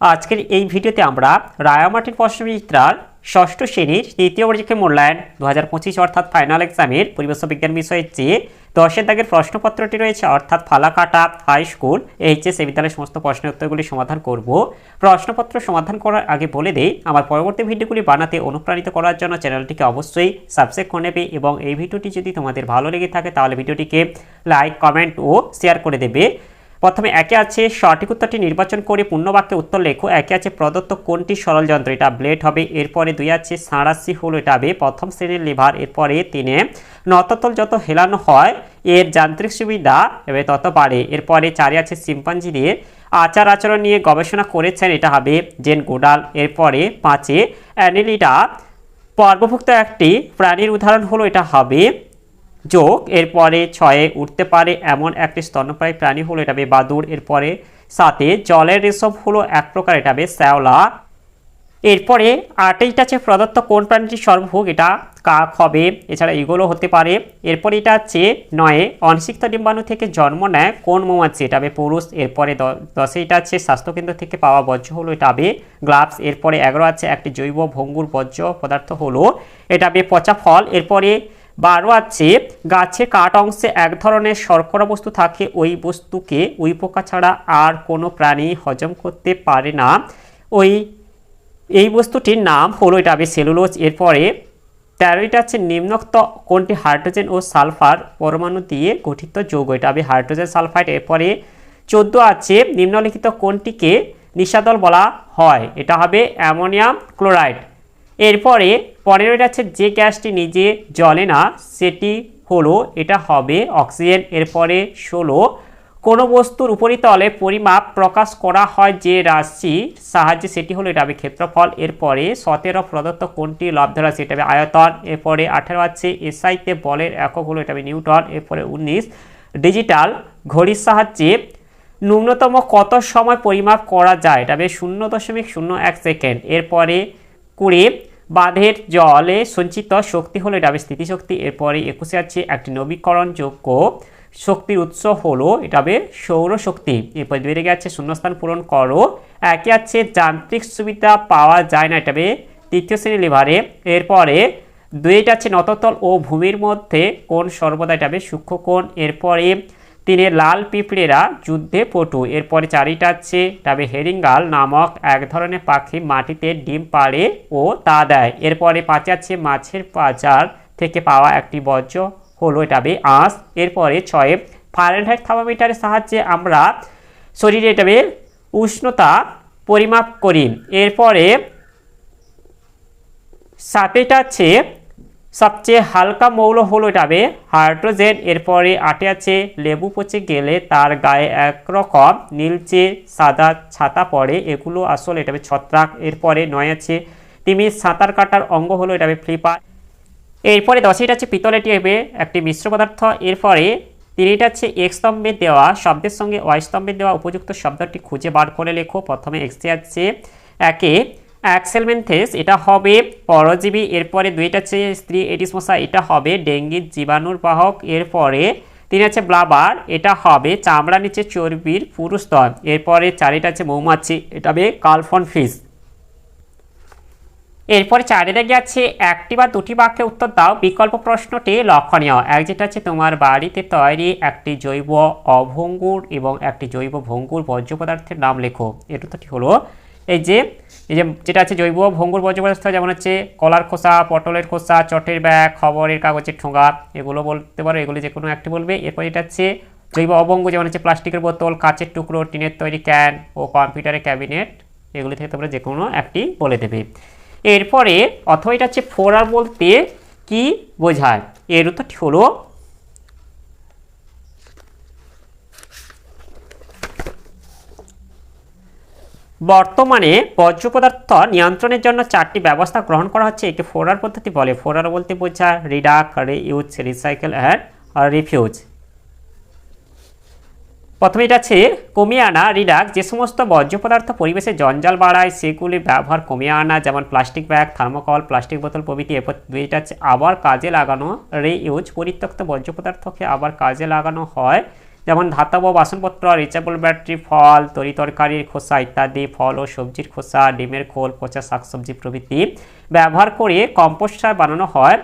আজকের এই ভিডিওতে আমরা রায়ামাটির প্রশ্নবিচিত্রার ষষ্ঠ শ্রেণির তৃতীয় পরীক্ষা মূল্যায়ন দু হাজার পঁচিশ অর্থাৎ ফাইনাল এক্সামের পরিবেশ বিজ্ঞান বিষয়ের যে দশের দাগের প্রশ্নপত্রটি রয়েছে, অর্থাৎ ফালাকাটা হাই স্কুল এইচএস এই বিদ্যালয়ের সমস্ত প্রশ্নের উত্তরগুলি সমাধান করব। প্রশ্নপত্র সমাধান করার আগে বলে দেই, আমার পরবর্তী ভিডিওগুলি বানাতে অনুপ্রাণিত করার জন্য চ্যানেলটিকে অবশ্যই সাবস্ক্রাইব করে নেবে এবং এই ভিডিওটি যদি তোমাদের ভালো লেগে থাকে, তাহলে ভিডিওটিকে লাইক কমেন্ট ও শেয়ার করে দেবে। প্রথমে একে আছে সঠিক উত্তরটি নির্বাচন করে পূর্ণবাক্যে উত্তর লেখো। একে আছে প্রদত্ত কোনটি সরল যন্ত্র এটা ব্লেড হবে। এরপরে দুই আছে সাঁড়াশি হলো এটা হবে প্রথম শ্রেণির লিভার। এরপরে তিনে, নততল যত হেলানো হয়, এর যান্ত্রিক সুবিধা এবার তত বাড়ে। এরপরে চারে আছে সিম্পাঞ্জিদের আচার আচরণ নিয়ে গবেষণা করেছেন, এটা হবে জেন গোডাল। এরপরে পাঁচে অ্যানিলিডা পর্বভুক্ত একটি প্রাণীর উদাহরণ হলো এটা হবে যোগ, এরপরে ছয়ে উঠতে পারে এমন একটি স্তন্যপ্রায়ী প্রাণী হলো এটা হবে বাদুড়, এরপরে সাথে জলের রেশম হলো এক প্রকার, এটা হবে শ্যাওলা। এরপরে আটেইটা আছে প্রদত্ত কোন প্রাণীটি সর্বভোগ, এটা কাক হবে, এছাড়া এগুলো হতে পারে। এরপরে এটা হচ্ছে নয়ে অনিষিক্ত ডিম্বাণু থেকে জন্ম নেয় কোন মৌমাছি, এটা হবে পুরুষ। এরপরে দশে এটা আছে স্বাস্থ্যকেন্দ্র থেকে পাওয়া বর্জ্য হলো এটা হবে গ্লাভস। এরপরে এগারো আছে একটি জৈব ভঙ্গুর বর্জ্য পদার্থ হলো এটা হবে পচা ফল। এরপরে বারো আছে গাছে কাঠ অংশে এক ধরনের শর্করা বস্তু থাকে, ওই বস্তুকে উই পোকা ছাড়া আর কোনো প্রাণী হজম করতে পারে না। ওই, এই বস্তুটির নাম হলো এটা হবে সেলুলোজ। এরপরে তেরোটা হচ্ছে নিম্নোক্ত, কোনটি হাইড্রোজেন ও সালফার পরমাণু দিয়ে গঠিত যৌগ? এটা হবে হাইড্রোজেন, সালফাইড, এরপরে চোদ্দ আছে, নিম্নলিখিত কোনটিকে নিশাদল বলা হয়? এটা হবে অ্যামোনিয়াম ক্লোরাইড। এরপরে পনেরোটা আছে যে গ্যাসটি নিজে জ্বলে না, সেটি হলো, এটা হবে অক্সিজেন। এরপরে ষোলো, কোনো বস্তুর উপরিতলে পরিমাপ প্রকাশ করা হয় যে রাশির সাহায্যে সেটি হলো, এটা হবে ক্ষেত্রফল। এরপরে সতেরো, প্রদত্ত কোনটি লব্ধ রাশি এটা হবে আয়তন। এরপরে আঠেরো আছে এসআইতে বলের একক হলো, এটা হবে নিউটন। এরপরে উনিশ, ডিজিটাল ঘড়ির সাহায্যে ন্যূনতম কত সময় পরিমাপ করা যায়? এটা হবে শূন্য দশমিক শূন্য এক সেকেন্ড। এরপরে কুড়ি বাঁধের জলে সঞ্চিত শক্তি হলো এটা হবে স্থিতিশক্তি। এরপরে একুশে আছে একটি নবীকরণযোগ্য শক্তির উৎস হলো এটা হবে সৌরশক্তি। এরপরে বেড়ে গেছে শূন্যস্থান পূরণ করো। একে আছে যান্ত্রিক সুবিধা পাওয়া যায় না, এটা হবে তৃতীয় শ্রেণি লিভারে এরপরে দুইটা আছে নততল ও ভূমির মধ্যে কোন সর্বদা এটা হবে সূক্ষ্ম কোণ। এরপরে তিনে লাল পিঁপড়েরা যুদ্ধে পটু। এরপরে চারিটা আছে, তবে হেরিঙ্গাল নামক এক ধরনের পাখি মাটিতে ডিম পাড়ে ও তা দেয়। এরপরে পাঁচে আছে, মাছের বাজার থেকে পাওয়া একটি বর্জ্য হলো এটা হবে আঁশ। এরপরে ছয়ে ফারেনহাইট থার্মোমিটারের সাহায্যে আমরা শরীরে এটা হবে উষ্ণতা পরিমাপ করি। এরপরে সাতেটা আছে সবচেয়ে হালকা মৌল হলো এটা হবে হাইড্রোজেন। এরপরে আটে আছে লেবু পচে গেলে তার গায়ে একরকম নীলচে সাদা ছাতা পড়ে। এগুলো আসলে এটা হবে ছত্রাক। এরপরে নয় আছে তিমির সাঁতার কাটার অঙ্গ হলো এটা হবে ফ্লিপার। এরপরে দশইটা আছে পিতলেটি হবে একটি মিশ্র পদার্থ। এরপরে তিনটা আছে এক স্তম্ভে দেওয়া শব্দের সঙ্গে ওয়াই স্তম্ভে দেওয়া উপযুক্ত শব্দটি খুঁজে বার করে লেখো। প্রথমে এক্সে আছে একে অ্যাক্সেলমেন্থেস এটা হবে পরজীবী, এরপরে দুইটা আছে স্ত্রী এডিস মশা, এটা হবে ডেঙ্গির জীবাণুর বাহক এরপরে তিন আছে ব্লাবার, এটা হবে চামড়া নিচে চর্বির পুরুষ স্তর এরপরে চারিটা আছে মৌমাছি, এটা হবে কালফন ফিস এরপরে চারিদিকে গেছে একটি বা দুটি বাক্যে উত্তর দাও, বিকল্প প্রশ্নটি লক্ষণীয়। এক যেটা আছে তোমার বাড়িতে তৈরি একটি জৈব অভঙ্গুর এবং একটি জৈব ভঙ্গুর বর্জ্য পদার্থের নাম লেখো। এটা তো হলো, এই যে এই যে যেটা আছে জৈব, ভঙ্গুর বর্জ্য পদার্থ যেমন হচ্ছে কলার খোসা, পটলের খোসা, চটের ব্যাগ, খবরের কাগজের ঠোঙা, এগুলো বলতে পারো, এগুলি যে কোনো একটি বলবে। এরপর এটা হচ্ছে জৈব অভঙ্গ যেমন হচ্ছে প্লাস্টিকের বোতল, কাচের টুকরো, টিনের তৈরি ক্যান ও কম্পিউটারের ক্যাবিনেট, এগুলি থেকে তোমরা যে কোনো একটি বলে দেবে। এরপরে, অথবা এটা হচ্ছে ফোরার বলতে কি বোঝায়? এর উত্তরটি হলো বর্তমানে বর্জ্য পদার্থ নিয়ন্ত্রণের জন্য চারটি ব্যবস্থা গ্রহণ করা হচ্ছে। একে ফোরার পদ্ধতি বলে, ফোরার বলতে বোঝা reduce reuse recycle and refuse. প্রথমে এটা আছে কমিয়ে আনা রিডাক যে সমস্ত বর্জ্য পদার্থ পরিবেশে জঞ্জাল বাড়ায়, সেগুলি ব্যবহার কমিয়ে আনা, যেমন প্লাস্টিক ব্যাগ, থার্মোকল, প্লাস্টিক বোতল প্রভৃতি। এরপর আবার কাজে লাগানো রে ইউজ পরিত্যক্ত বর্জ্য পদার্থকে আবার কাজে লাগানো হয়। যেমন ধাতব বাসনপত্র রিচাবল ব্যাটারি ফল, তরি তরকারির খোসা ইত্যাদি, ফল ও সবজির খোসা, ডিমের খোল, পচা শাকসবজি প্রভৃতি ব্যবহার করে কম্পোস্ট সার বানানো হয়।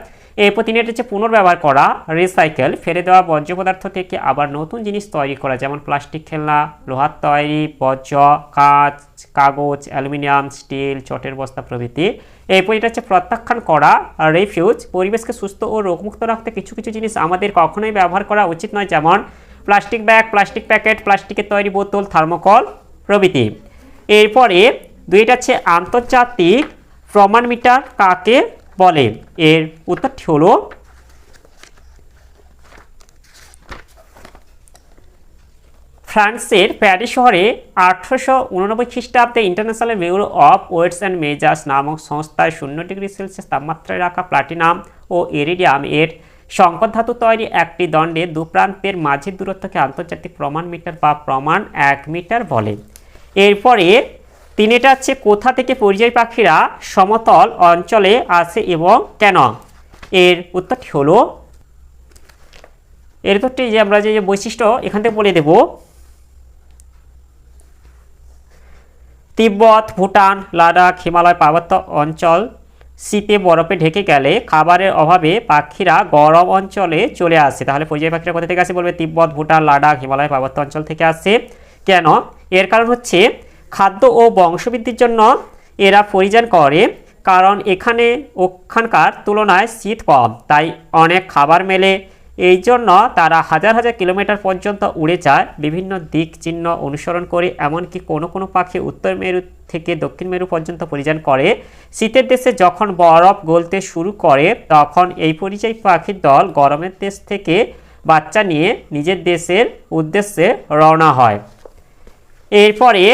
এরপর তিনি এটা হচ্ছে পুনর্ব্যবহার করা রিসাইকেল ফেলে দেওয়া বর্জ্য পদার্থ থেকে আবার নতুন জিনিস তৈরি করা, যেমন প্লাস্টিক খেলনা, লোহার তৈরি, বর্জ্য, কাঁচ, কাগজ, অ্যালুমিনিয়াম, স্টিল, চটের বস্তা প্রভৃতি। এরপর এটা হচ্ছে প্রত্যাখ্যান করা রিফিউজ পরিবেশকে সুস্থ ও রোগমুক্ত রাখতে কিছু কিছু জিনিস আমাদের কখনোই ব্যবহার করা উচিত নয়, যেমন প্লাস্টিক ব্যাগ, প্লাস্টিক প্যাকেট, প্লাস্টিকের তৈরি বোতল, থার্মোকল প্রভৃতি। এরপরে দুইটা হচ্ছে আন্তর্জাতিক প্রমাণ মিটার কাকে বলে? এর উত্তরটি হলো ফ্রান্সের প্যারিস শহরে আঠারোশো উননব্বই খ্রিস্টাব্দে International Bureau of Weights and Measures নামক সংস্থায় শূন্য ডিগ্রি সেলসিয়াস তাপমাত্রায় রাখা প্লাটিনাম ও এরিডিয়াম এর সংকট ধাতু তৈরি একটি দণ্ডে দু প্রান্তের মাঝের দূরত্বকে আন্তর্জাতিক প্রমাণ মিটার বা প্রমাণ এক মিটার বলে। এরপরে তিনটা হচ্ছে কোথা থেকে পরিযায়ী পাখিরা সমতল অঞ্চলে আসে এবং কেন? এর উত্তরটি হলো, এর উত্তরটি যে আমরা যে বৈশিষ্ট্য এখান থেকে বলে দেব। তিব্বত, ভুটান, লাদাখ, হিমালয় পার্বত্য অঞ্চল শীতে বরফে ঢেকে গেলে খাবারের অভাবে পাখিরা গরম অঞ্চলে চলে আসে। তাহলে পরিযায়ী পাখিরা কোথা থেকে আসে বলবে? তিব্বত, ভুটান, লাডাখ, হিমালয় পার্বত্য অঞ্চল থেকে আসে। কেন? এর কারণ হচ্ছে খাদ্য ও বংশবৃদ্ধির জন্য এরা পরিযান করে, কারণ এখানে ওখানকার তুলনায় শীত কম। তাই অনেক খাবার মেলে এই জন্য তারা হাজার হাজার কিলোমিটার পর্যন্ত উড়ে যায়, বিভিন্ন দিক চিহ্ন অনুসরণ করে, এমনকি কোনো কোনো পাখি উত্তর মেরু থেকে দক্ষিণ মেরু পর্যন্ত পরিযান করে। শীতের দেশে যখন বরফ গলতে শুরু করে, তখন এই পরিযায়ী পাখির দল গরমের দেশ থেকে বাচ্চা নিয়ে নিজের দেশের উদ্দেশ্যে রওনা হয়। এরপরে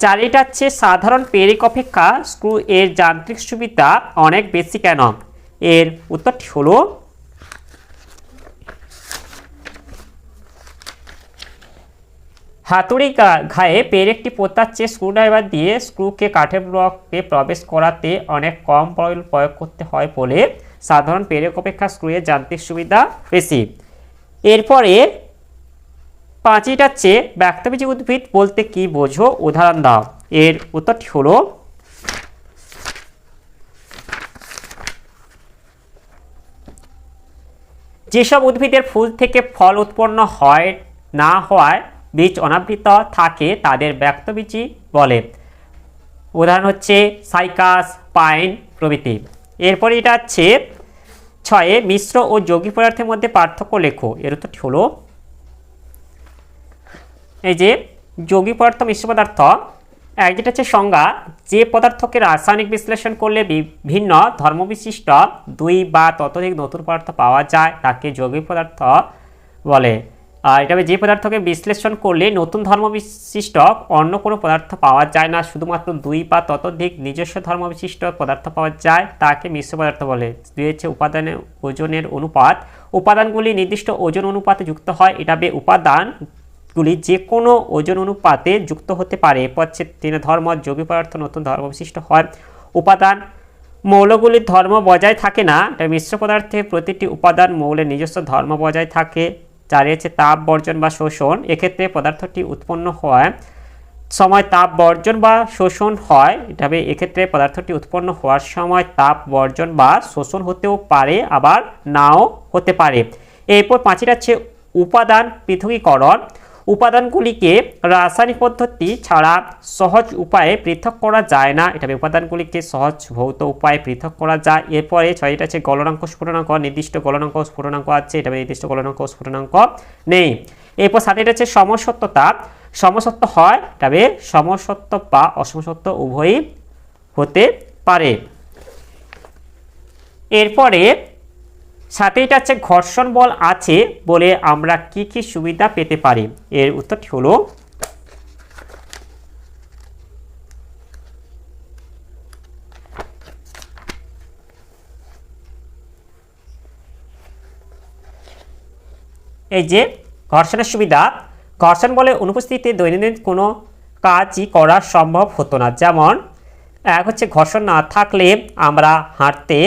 চারিটা হচ্ছে সাধারণ পেরেক অপেক্ষা স্ক্রু এর যান্ত্রিক সুবিধা অনেক বেশি কেন? এর উত্তরটি হলো হাতুড়ি ঘায়ে পেরেকটি পোতার চেয়ে স্ক্রুড্রাইভার দিয়ে স্ক্রুকে কাঠের ব্লকে প্রবেশ করাতে অনেক কম বল প্রয়োগ করতে হয় বলে সাধারণ পেরেক অপেক্ষা স্ক্রুয়ের যান্ত্রিক সুবিধা বেশি। এরপরে পাঁচিটা চেয়ে ব্যক্তবীজী উদ্ভিদ বলতে কি বোঝো? উদাহরণ দাও। এর উত্তরটি হলো, যেসব উদ্ভিদের ফুল থেকে ফল উৎপন্ন হয় না হওয়ায় বীজ অনাবৃত থাকে তাদের ব্যক্তবীজী বলে। উদাহরণ হচ্ছে সাইকাস, পাইন প্রভৃতি। এরপরে এটা হচ্ছে ছয়ে মিশ্র ও যৌগিক পদার্থের মধ্যে পার্থক্য লেখো। এর উত্তরটি হলো, এই যে যৌগিক পদার্থ, মিশ্র পদার্থ, এক যেটা হচ্ছে সংজ্ঞা, যে পদার্থকে রাসায়নিক বিশ্লেষণ করলে বিভিন্ন ধর্মবিশিষ্ট দুই বা ততোধিক নতুন পদার্থ পাওয়া যায়, তাকে যৌগিক পদার্থ বলে। এটা যে পদার্থকে বিশ্লেষণ করলে নতুন ধর্মবিশিষ্ট অন্য কোনো পদার্থ পাওয়া যায় না, শুধুমাত্র দুই বা ততোধিক নিজস্ব ধর্মবিশিষ্ট পদার্থ পাওয়া যায়, তাকে মিশ্র পদার্থ বলে। হচ্ছে উপাদানের ওজনের অনুপাত। উপাদানগুলি নির্দিষ্ট ওজন অনুপাতে যুক্ত হয়। এটা বে উপাদান গুলি যে কোনো ওজন অনুপাতে যুক্ত হতে পারে। হচ্ছে তিন ধর্ম, যৌগিক পদার্থ নতুন ধর্ম বিশিষ্ট হয়। উপাদান মৌলগুলির ধর্ম বজায় থাকে না। এটা মিশ্র পদার্থে প্রতিটি উপাদান মৌলের নিজস্ব ধর্ম বজায় থাকে। চারে হচ্ছে তাপ বর্জন বা শোষণ, এক্ষেত্রে পদার্থটি উৎপন্ন হয় সময় তাপ বর্জন বা শোষণ হয়। তবে এক্ষেত্রে পদার্থটি উৎপন্ন হওয়ার সময় তাপ বর্জন বা শোষণ হতেও পারে, আবার নাও হতে পারে। এরপর পাঁচটি হচ্ছে উপাদান পৃথকীকরণ। উপাদানগুলিকে রাসায়নিক পদ্ধতি ছাড়া সহজ উপায়ে পৃথক করা যায় না। এটা উপাদানগুলিকে সহজ ভৌত উপায়ে পৃথক করা যায়। এরপরে ছয়টা আছে গলনাঙ্ক, স্ফুটনাঙ্ক, নির্দিষ্ট গলনাঙ্ক, স্ফুটনাঙ্ক আছে, এটা নির্দিষ্ট গলনাঙ্ক, স্ফুটনাঙ্ক নেই। এরপর সাথে এটা আছে সমসত্বতা সমসত্ব হয় তবে সমসত্ব বা অসমসত্ব উভয়ই হতে পারে। এরপরে সাথে এটা হচ্ছে ঘর্ষণ বল আছে বলে আমরা কি কি সুবিধা পেতে পারি? এর উত্তরটি হলো এই যে ঘর্ষণের সুবিধা, ঘর্ষণ বলে অনুপস্থিতিতে দৈনন্দিন কোনো কাজই করা সম্ভব হতো না। যেমন, এক হচ্ছে ঘর্ষণ না থাকলে আমরা হাঁটতে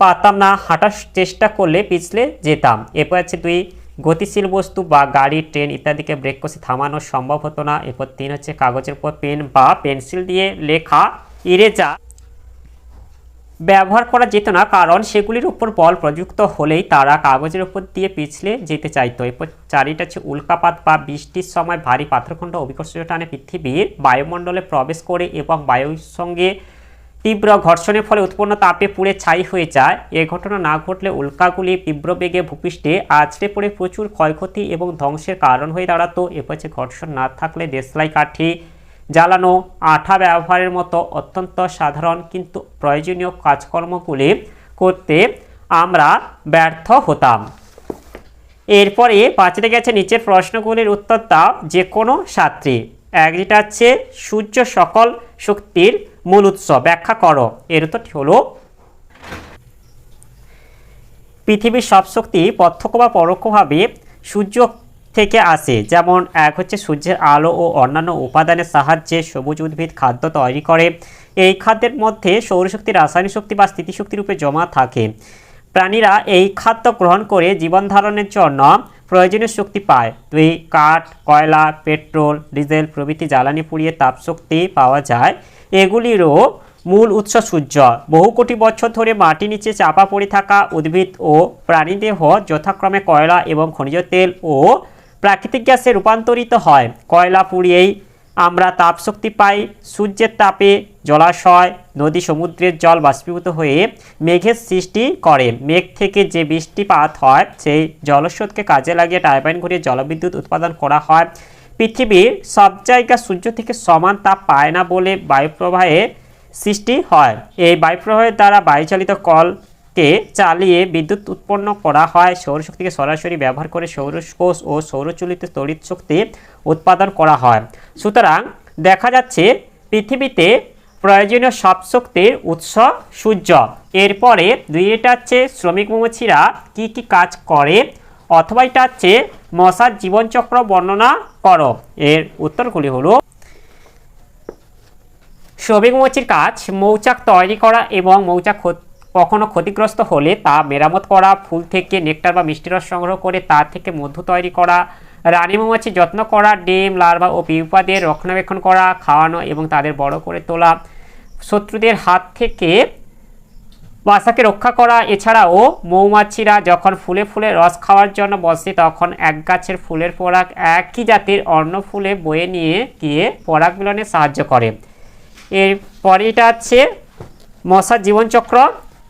পারতাম না, হাঁটার চেষ্টা করলে পিছলে যেতাম। এরপর আছে দুই, গতিশীল বস্তু বা গাড়ি, ট্রেন ইত্যাদিকে ব্রেক কষে থামানো সম্ভব হতো না। এরপর তিন হচ্ছে কাগজের উপর পেন বা পেন্সিল দিয়ে লেখা ইরেজা ব্যবহার করা যেত না, কারণ সেগুলির উপর বল প্রযুক্ত হলেই তারা কাগজের উপর দিয়ে পিছলে যেতে চাইতো। এরপর চারিটা হচ্ছে উল্কাপাত বা বৃষ্টির সময় ভারী পাথরখণ্ড অভিকর্ষীয় টানে পৃথিবীর বায়ুমণ্ডলে প্রবেশ করে এবং বায়ুর সঙ্গে তীব্র ঘর্ষণের ফলে উৎপন্ন তাপে পুড়ে ছাই হয়ে যায়। এ ঘটনা না ঘটলে উল্কাগুলি তীব্র বেগে ভূপৃষ্ঠে আছড়ে পড়ে প্রচুর ক্ষয়ক্ষতি এবং ধ্বংসের কারণ হয়ে দাঁড়াতো। হচ্ছে ঘর্ষণ না থাকলে দেশলাই কাঠি জ্বালানো, আঠা ব্যবহারের মতো অত্যন্ত সাধারণ কিন্তু প্রয়োজনীয় কাজকর্মগুলি করতে আমরা ব্যর্থ হতাম। এরপরে পাঁচটা গেছে নিচের প্রশ্নগুলির উত্তর যে কোনো ছাত্রী এক যেটা হচ্ছে সূর্য সকল শক্তির মূল উৎস। ব্যাখ্যা করো। এর উত্তরটি হলো, পৃথিবীর সব শক্তি প্রত্যক্ষ বা পরোক্ষভাবে সূর্য থেকে আসে। যেমন, এক হচ্ছে সূর্যের আলো ও অন্যান্য উপাদানের সাহায্যে সবুজ উদ্ভিদ খাদ্য তৈরি করে। এই খাদ্যের মধ্যে সৌরশক্তি, রাসায়নিক শক্তি বা স্থিতিশক্তি রূপে জমা থাকে। প্রাণীরা এই খাদ্য গ্রহণ করে জীবন ধারণের জন্য প্রয়োজনীয় শক্তি পায়। দুই, কাঠ, কয়লা, পেট্রোল, ডিজেল প্রভৃতি জ্বালানি পুড়িয়ে তাপশক্তি পাওয়া যায়। এগুলিরও মূল উৎস সূর্য। বহু কোটি বছর ধরে মাটির নিচে চাপা পড়ে থাকা উদ্ভিদ ও প্রাণীদেহ যথাক্রমে কয়লা এবং খনিজ তেল ও প্রাকৃতিক গ্যাসে রূপান্তরিত হয়। কয়লা পুড়িয়েই আমরা তাপশক্তি পাই, সূর্যের তাপে জলাশয়, নদী সমুদ্রের জল বাষ্পীভূত হয়ে মেঘের সৃষ্টি করে। মেঘ থেকে যে বৃষ্টিপাত হয়, সেই জলস্রোতকে কাজে লাগিয়ে টারবাইন ঘুরিয়ে জলবিদ্যুৎ উৎপাদন করা হয়। পৃথিবীর সব জায়গা সূর্য থেকে সমান তাপ পায় না বলে বায়ুপ্রবাহে সৃষ্টি হয়। এই বায়ুপ্রবাহের দ্বারা বায়ুচালিত কলকে চালিয়ে বিদ্যুৎ উৎপন্ন করা হয়। সৌরশক্তিকে সরাসরি ব্যবহার করে সৌরকোষ ও সৌরচলিত তড়িৎ শক্তি উৎপাদন করা হয়। সুতরাং দেখা যাচ্ছে পৃথিবীতে প্রয়োজনীয় সব শক্তির উৎস সূর্য। এরপরে দুই এটা হচ্ছে শ্রমিক মৌমাছিরা কি কি কাজ করে অথবা এটা হচ্ছে মশার জীবনচক্র বর্ণনা করো। এর উত্তরগুলি হলো শ্রমিক মৌমাছির কাজ মৌচাক তৈরি করা এবং মৌচাক কখনো ক্ষতিগ্রস্ত হলে তা মেরামত করা, ফুল থেকে নেকটার বা মিষ্টি রস সংগ্রহ করে তা থেকে মধু তৈরি করা, রানী মৌমাছির যত্ন করা, ডিম, লার্ভা ও পিউপাদের রক্ষণাবেক্ষণ করা, খাওয়ানো এবং তাদের বড় করে তোলা। শত্রুদের হাত থেকে বাসাকে রক্ষা করা। এছাড়াও মৌমাছিরা যখন ফুলে ফুলে রস খাওয়ার জন্য বসে, তখন এক গাছের ফুলের পরাগ একই জাতির অন্য ফুলে বয়ে নিয়ে গিয়ে পরাগ মিলনে সাহায্য করে। এরপরে এটা হচ্ছে মশার জীবনচক্র।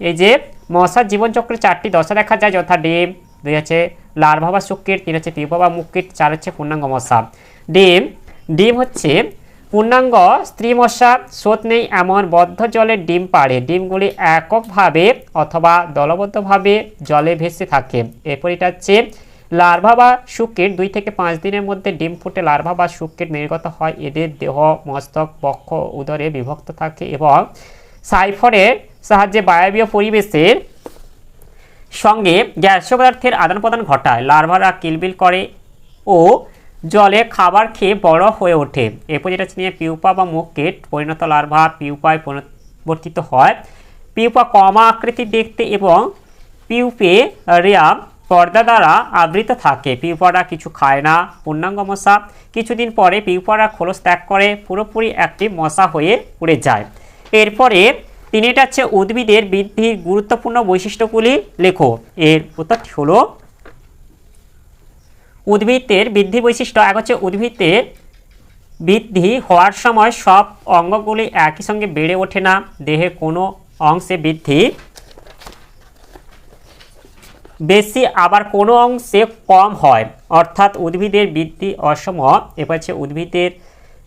এই যে মশার জীবনচক্রের চারটি দশা দেখা যায়, যথা ডিম, দুই হচ্ছে লার্ভা বা শুক্কিট, তিন হচ্ছে পিপা বা মুক্কিট, চার হচ্ছে পূর্ণাঙ্গ মশা। ডিম ডিম হচ্ছে পূর্ণাঙ্গ স্ত্রী মশা স্রোত নেই এমন বদ্ধ জলের ডিম পাড়ে। ডিমগুলি এককভাবে অথবা দলবদ্ধভাবে জলে ভেসে থাকে। এরপর এটা হচ্ছে লার্ভা বা শুক্রের দুই থেকে পাঁচ দিনের মধ্যে ডিম ফুটে লার্ভা বা শুক্রের নির্গত হয়। এদের দেহ, মস্তক, বক্ষ, উদরে বিভক্ত থাকে এবং সাইফরের সাহায্যে বায়বীয় পরিবেশের সঙ্গে গ্যাসীয় পদার্থের আদান প্রদান ঘটায়। লার্ভারা কিলবিল করে ও জলে খাবার খেয়ে বড় হয়ে ওঠে। এরপর যেটা নিয়ে পিউপা বা মুকেট পরিণত লার্ভা পিউপায় পরিবর্তিত হয়। পিউপা কমা আকৃতির দেখতে এবং পিউপে রিয়াম পর্দা দ্বারা আবৃত থাকে। পিউপারা কিছু খায় না, পূর্ণাঙ্গ মশা। কিছুদিন পরে পিউপারা খোলস ত্যাগ করে, পুরোপুরি একটি মশা হয়ে উড়ে যায়। এরপরে তিনি এটা হচ্ছে উদ্ভিদের বৃদ্ধির গুরুত্বপূর্ণ বৈশিষ্ট্যগুলি লেখো। এর উত্তরটি হলো উদ্ভিদের বৃদ্ধি বৈশিষ্ট্য এক হচ্ছে উদ্ভিদের বৃদ্ধি হওয়ার সময় সব অঙ্গগুলি একই সঙ্গে বেড়ে ওঠে না। দেহের কোনো অংশে বৃদ্ধি বেশি, আবার কোনো অংশে কম হয়। অর্থাৎ উদ্ভিদের বৃদ্ধি অসম এবার হচ্ছে উদ্ভিদের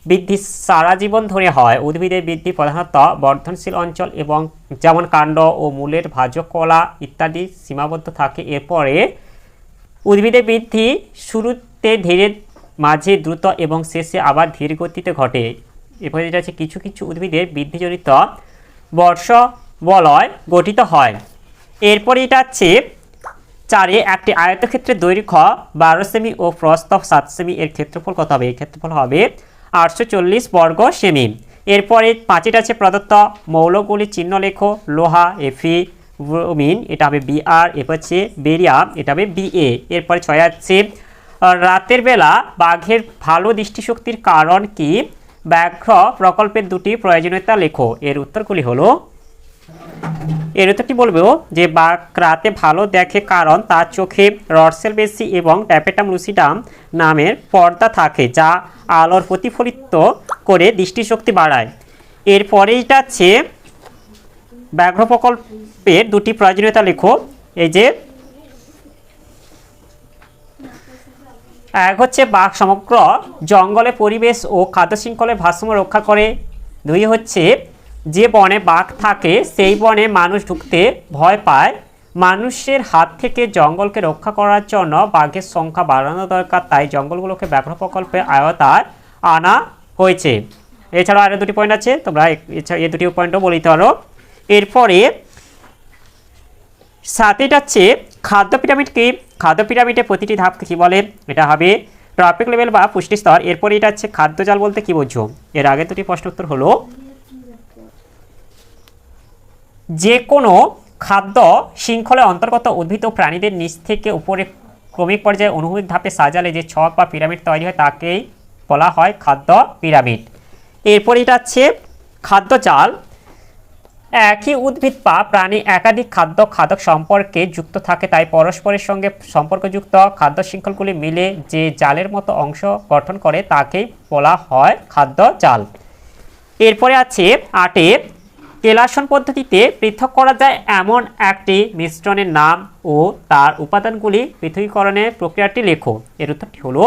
বৃদ্ধি সারা জীবন ধরে হয়। উদ্ভিদের বৃদ্ধি প্রধানত বর্ধনশীল অঞ্চল এবং যেমন কাণ্ড ও মূলের ভাজক কলা ইত্যাদি সীমাবদ্ধ থাকে। এরপরে উদ্ভিদের বৃদ্ধি শুরুতে ধীরে মাঝে, দ্রুত এবং শেষে আবার ধীর গতিতে ঘটে। এরপরে যেটা আছে কিছু কিছু উদ্ভিদের বৃদ্ধিজনিত বর্ষ বলয় গঠিত হয়। এরপরে এটা হচ্ছে চারে একটি আয়তক্ষেত্রের দৈর্ঘ্য বারো সেমি ও প্রস্থ সাত সেমি এর ক্ষেত্রফল কত হবে? এর ক্ষেত্রফল হবে আটশো চল্লিশ বর্গ সেমি। এরপরে পাঁচেটা আছে প্রদত্ত মৌলগুলি চিহ্ন লেখো লোহা এফি ব্রোমিন এটা হবে বি আর এরপর হচ্ছে বেরিয়াম এটা হবে বি এ এরপরে ছয় আছে রাতের বেলা বাঘের ভালো দৃষ্টিশক্তির কারণ কি? ব্যাঘ্র প্রকল্পের দুটি প্রয়োজনীয়তা লেখো। এর উত্তরগুলি হলো, এর উত্তরটি বলব যে বাঘ রাতে ভালো দেখে কারণ তার চোখে রডসেল বেসি এবং ট্যাপেটাম লুসিডাম নামের পর্দা থাকে, যা আলোর প্রতিফলিত করে দৃষ্টিশক্তি বাড়ায়। এরপরে এটা হচ্ছে ব্যাঘ্র প্রকল্পের দুটি প্রয়োজনীয়তা লেখো। এই যে, এক হচ্ছে বাঘ সমগ্র জঙ্গলে পরিবেশ ও খাদ্য শৃঙ্খলের ভারসাম্য রক্ষা করে। দুই হচ্ছে যে বনে বাঘ থাকে, সেই বনে মানুষ ঢুকতে ভয় পায়। মানুষের হাত থেকে জঙ্গলকে রক্ষা করার জন্য বাঘের সংখ্যা বাড়ানো দরকার, তাই জঙ্গলগুলোকে ব্যাঘ্র প্রকল্পের আয়তায় আনা হয়েছে। এছাড়াও আরও দুটি পয়েন্ট আছে, তোমরা এছাড়া এই দুটি পয়েন্টও বলিতে পারো। এরপরে সাথেটা হচ্ছে খাদ্য পিরামিড কি? খাদ্য পিরামিডের প্রতিটি ধাপকে কী বলে? এটা হবে ট্রপিক লেভেল বা পুষ্টি স্তর। এরপরে এটা হচ্ছে খাদ্য জাল বলতে কি বোঝো? এর আগে দুটি প্রশ্ন উত্তর হলো যে কোনো খাদ্য শৃঙ্খলের অন্তর্গত উদ্ভিদ ও প্রাণীদের নিচ থেকে উপরে ক্রমিক পর্যায়ে অনুভূমিক ধাপে সাজালে যে ছক বা পিরামিড তৈরি হয় তাকেই বলা হয় খাদ্য পিরামিড। এরপর এটা হচ্ছে খাদ্য জাল। একই উদ্ভিদ বা প্রাণী একাধিক খাদ্য, খাদক সম্পর্কে যুক্ত থাকে, তাই পরস্পরের সঙ্গে সম্পর্কযুক্ত খাদ্য শৃঙ্খলগুলি মিলে যে জালের মতো অংশ গঠন করে, তাকেই বলা হয় খাদ্য জাল। এরপরে আছে আটে, কেলাসন পদ্ধতিতে পৃথক করা যায় এমন একটি মিশ্রণের নাম ও তার উপাদানগুলি পৃথকীকরণের প্রক্রিয়াটি লেখো। এর উত্তরটি হলো,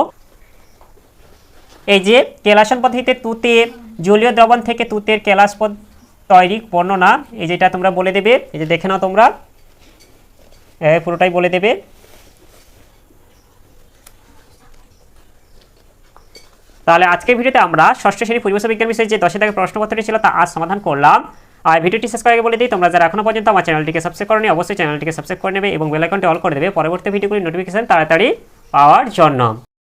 এই যে কেলাসন পদ্ধতিতে তুতে, জলীয় দ্রবণ থেকে তুতের কেলাস পদ- তৈরি বর্ণনা, এই যেটা তোমরা বলে দেবে, এই যে দেখে নাও তোমরা। পুরোটাই বলে দেবে। তাহলে আজকের ভিডিওতে আমরা ষষ্ঠ শ্রেণি পরিবেশ বিজ্ঞান বিষয়ে যে দশের দাগের প্রশ্নপত্রটি ছিল তা আজ সমাধান করলাম। আর ভিডিওটি শেষ আগে বলে দিই, তোমরা যারা এখনও পর্যন্ত আমার চ্যানেলটিকে সাবস্ক্রাইব করনি, অবশ্যই চ্যানেলটিকে সাবস্ক্রাইব করে নেবে এবং বেল আইকনটি অল করে দেবে। পরবর্তী ভিডিওগুলির নোটিফিকেশন তাড়াতাড়ি পাওয়ার জন্য।